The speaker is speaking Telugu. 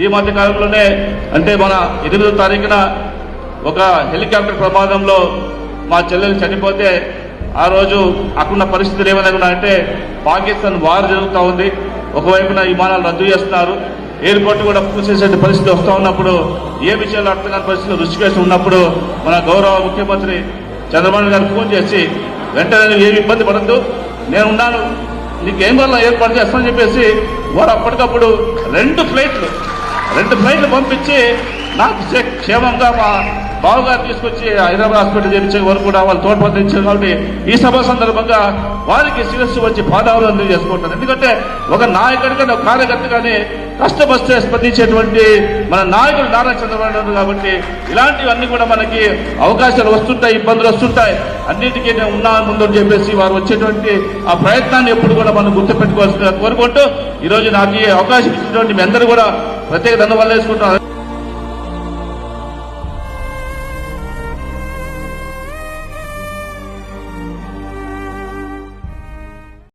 ఈ మధ్య కాలంలోనే అంటే మన ఎనిమిదో తారీఖున ఒక హెలికాప్టర్ ప్రమాదంలో మా చెల్లెలు చనిపోతే ఆ రోజు అక్కడున్న పరిస్థితులు ఏమైనా ఉన్నాయంటే పాకిస్తాన్ వార్ జరుగుతూ ఉంది. ఒకవైపున విమానాలు రద్దు చేస్తున్నారు. ఎయిర్పోర్ట్ కూడా పూసేసే పరిస్థితి వస్తూ ఉన్నప్పుడు ఏ విషయాలు అర్థం కాని పరిస్థితులు రుచికేసి ఉన్నప్పుడు మన గౌరవ ముఖ్యమంత్రి చంద్రబాబు గారు ఫోన్ చేసి వెంటనే నువ్వు ఏమి ఇబ్బంది పడద్దు. నేను ఉన్నాను. నీకేం వల్ల ఏర్పాటు చేస్తానని చెప్పేసి వారు అప్పటికప్పుడు రెండు ఫ్లైట్లు రెండు ఫ్లైట్లు పంపించి నాకు క్షేమంగా మా బావగారు తీసుకొచ్చి హైదరాబాద్ హాస్పిటల్ చేయించే వరకు కూడా వాళ్ళు తోడ్పడించారు కాబట్టి ఈ సభ సందర్భంగా వారికి శిరస్సు వచ్చి పాదాలు చేసుకుంటారు ఎందుకంటే ఒక నాయకుడి కానీ ఒక కార్యకర్త కానీ కష్టపస్తే స్పందించేటువంటి మన నాయకుడు నారా చంద్రబాబు కాబట్టి ఇలాంటివన్నీ కూడా మనకి అవకాశాలు వస్తుంటాయి ఇబ్బందులు వస్తుంటాయి. అన్నిటికీ నేను ఉన్నా ముందు అని చెప్పేసి వారు వచ్చేటువంటి ఆ ప్రయత్నాన్ని ఎప్పుడు కూడా మనం గుర్తుపెట్టుకోవాల్సిందిగా కోరుకుంటూ ఈరోజు నాకు ఈ అవకాశం ఇచ్చినటువంటి మీ అందరూ కూడా ప్రత్యేక ధన్యవాదాలు వేసుకుంటున్నాను